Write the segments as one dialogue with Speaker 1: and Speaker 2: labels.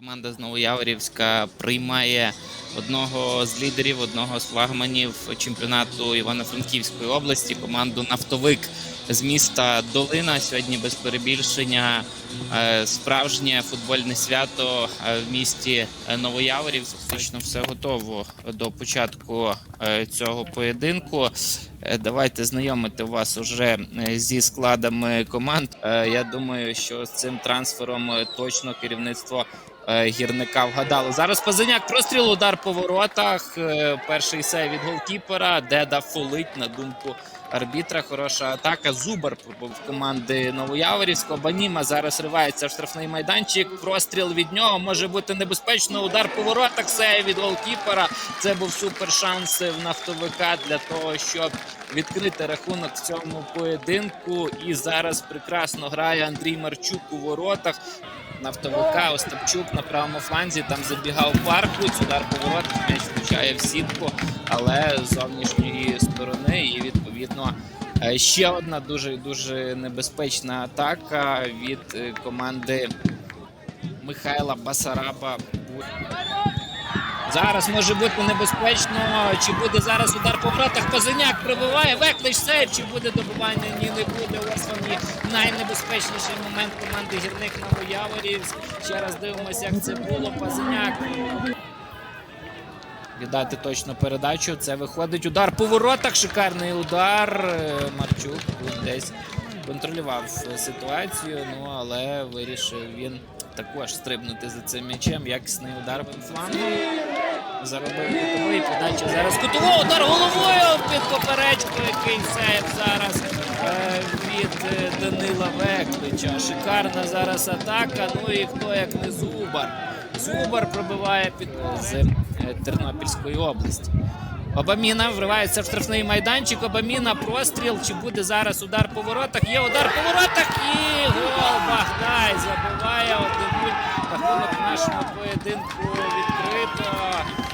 Speaker 1: Команда з Новояворівська приймає одного з лідерів, одного з флагманів чемпіонату Івано-Франківської області, команду Нафтовик з міста Долина. Сьогодні без перебільшення е, справжнє футбольне свято е, в місті Новояворівськ. Фактично все готово до початку е, цього поєдинку. Давайте знайомити вас уже зі складами команд. Я думаю, що з цим трансфером точно керівництво гірника вгадало. Зараз Пазаняк простріл, удар по воротах. Е, Перший сей від голкіпера. Деда фолить на думку арбітра. Хороша атака. Зубар в команди Новояворівського. Баніма зараз ривається в штрафний майданчик. Простріл від нього може бути небезпечно. Удар по воротах. Сей від голкіпера. Це був супер шанс в нафтовика для того, щоб відкрити рахунок в цьому поєдинку. І зараз прекрасно грає Андрій Марчук у воротах. Нафтовика Остапчук на правому фланзі там забігав Паркуць, удар поворот, м'яч влучає в сітку, але з зовнішньої сторони. І відповідно е, ще одна дуже дуже небезпечна атака від е, команди Михайла Басараба. Зараз може бути небезпечно. Чи буде зараз удар по воротах? Позиняк прибиває. Веклич сейв. Чи буде добивання? Ні, не буде. Ось вам і найнебезпечніший момент команди гірник Новояворівськ. Ще раз дивимося, як це було. Позиняк. Віддати точно передачу. Це виходить удар по воротах. Шикарний удар. Марчук десь контролював ситуацію, ну але вирішив він також стрибнути за цим м'ячем. Якісний удар флангом. Заробив кутовий подача. Зараз кутовий удар головою під поперечку. Який сейф зараз е, від е, Данила Веклича. Шикарна зараз атака. Ну і хто як не Зубар. Зубар пробиває під з е, Тернопільської області. Обаміна вривається в штрафний майданчик. Обаміна простріл. Чи буде зараз удар по воротах? Є удар по воротах і гол Бахдай забиває 1-0. Рахунок нашому поєдинку відкрито.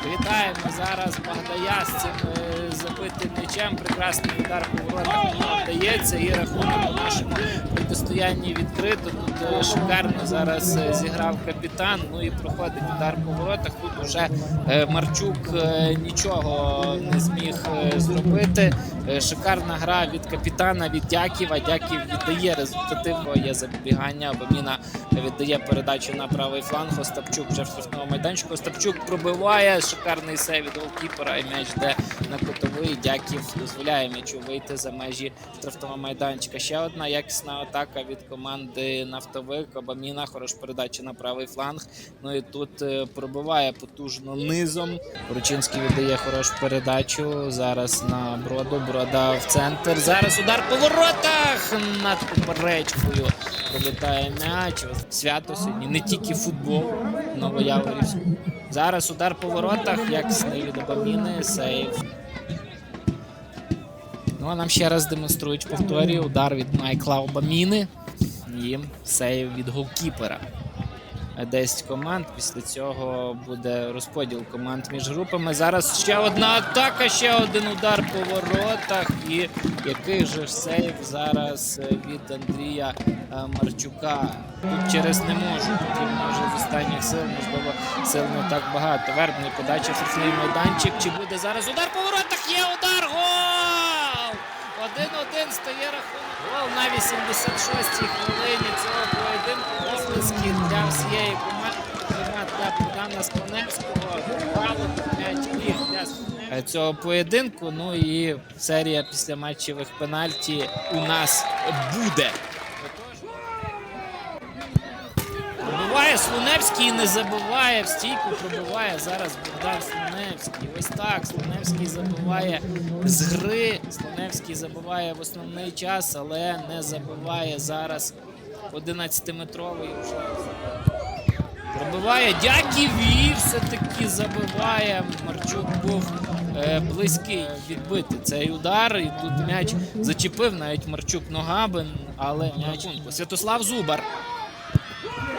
Speaker 1: Вітаємо зараз Багдая з цим е, забитим м'ячем. Прекрасний удар по воротах вдається. І рахунок у нашому протистоянні відкрито. Тут е, шикарно зараз е, зіграв капітан. Ну і проходить удар по воротах. Тут уже Марчук нічого не зміг зробити. Е, Шикарна гра від капітана, від Дяківа. Дяків віддає результативно. Є забігання. Боміна віддає передачу на правий фланг. Остапчук вже в штрафному майданчику. Остапчук пробиває. Шикарний сейв від голкіпера. І м'яч йде на кутовий. Дяків дозволяє м'ячу вийти за межі штрафного майданчика. Ще одна якісна атака від команди Нафтовик. Обаміна. Хороша передача на правий фланг. Ну і тут е, пробиває потужно низом. Ручинський віддає хорошу передачу. Зараз на броду. Брода в центр. Зараз удар по воротах над поперечкою. Пролітає м'яч. Свято сьогодні не тільки футбол. Новояворівськ. Зараз удар по воротах. Якісний від Обаміни. Сейв. Ну а нам ще раз демонструють повторі. Удар від Майкла Обаміни. І сейв від голкіпера. 10 команд. Після цього буде розподіл команд між групами. Зараз ще одна атака, ще один удар по воротах. І який же сейв зараз від Андрія е, Марчука. Тут через не можу. Потрібно вже з останніх сил, можливо, сил не так багато. Вербний подача штрафний майданчик. Чи буде зараз удар по воротах? Є удар! Гол! Один-один стає рахунок. Гол на 86-й хвилині для цього поєдинку. Ну і серія після матчевих пенальті у нас буде. Пробиває Слоневський і не забиває. В стійку пробиває зараз Богдан Слоневський. Ось так. Слоневський забиває з гри. Слоневський забиває в основний час, але не забиває зараз 11-метровий вже. Пробиває Дяків і все-таки забиває. Марчук був е, близький відбити цей удар. І тут м'яч зачепив навіть Марчук ногабин, але м'яч. Святослав Зубар.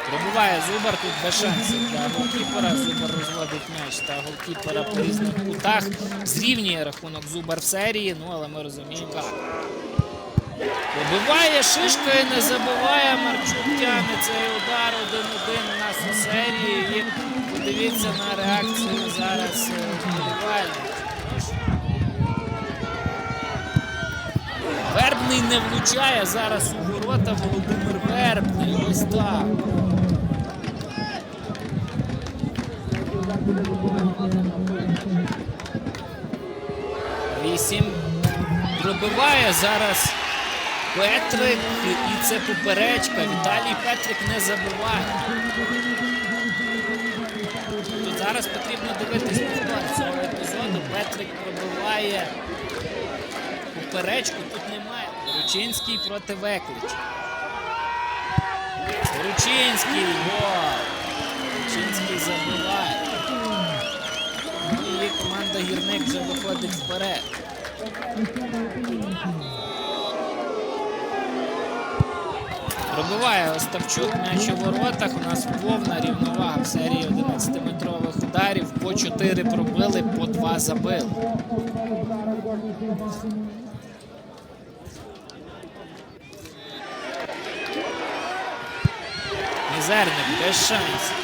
Speaker 1: Пробиває Зубар тут без шансів для голкіпера. Зубар розводить м'яч та голкіпера по різних кутах. Зрівнює рахунок Зубар в серії, ну але ми розуміємо. Шишка і не забиває. Марчук тягне цей удар 1-1 у нас у серії. І подивіться на реакцію зараз е, вболівальників. Вербний не влучає зараз у ворота Володимир Вербний. Ось так. Вісім. Пробиває зараз Петрик. І це поперечка. Віталій Петрик не забиває. Тут зараз потрібно дивитись повтор цього епізоду. Петрик пробиває поперечку, тут немає. Ручинський проти Веклича. Ручинський, гол! Ручинський забиває. І команда гірник вже виходить вперед. Пробиває Остапчук м'яч у воротах. У нас повна рівновага в серії 11-метрових ударів. По 4 пробили, по 2 забили. Мізерник без шансів.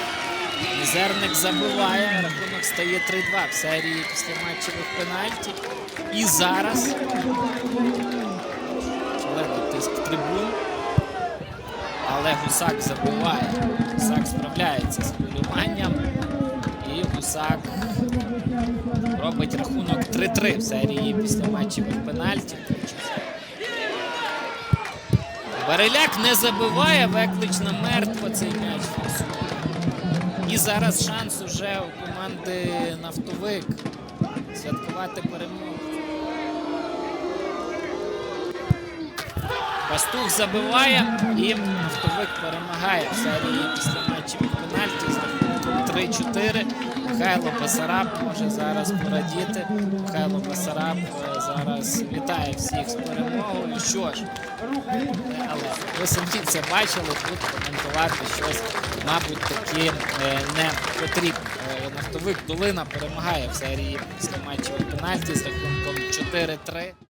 Speaker 1: Мізерник забиває, рахунок стає 3-2 в серії після матчевих пенальті. І зараз шалений тиск трибун. Але Гусак забиває. Гусак справляється з хвилюванням. І Гусак робить рахунок 3-3 в серії після матчевих пенальті. Бариляк не забиває, виключно мертво цей м'яч. І зараз шанс уже у команди Нафтовик святкувати перемогу. Пастух забиває і Нафтовик перемагає в серії після матчів пенальті з рахунком 3-4. Михайло Басараб може зараз порадіти. Михайло Басараб е, зараз вітає всіх з перемогою. Що ж, е, але ви самі це бачили, тут коментувати щось, мабуть, таки е, не потрібно. Е, Нафтовик Долина перемагає в серії після матчів пенальті з рахунком 4-3.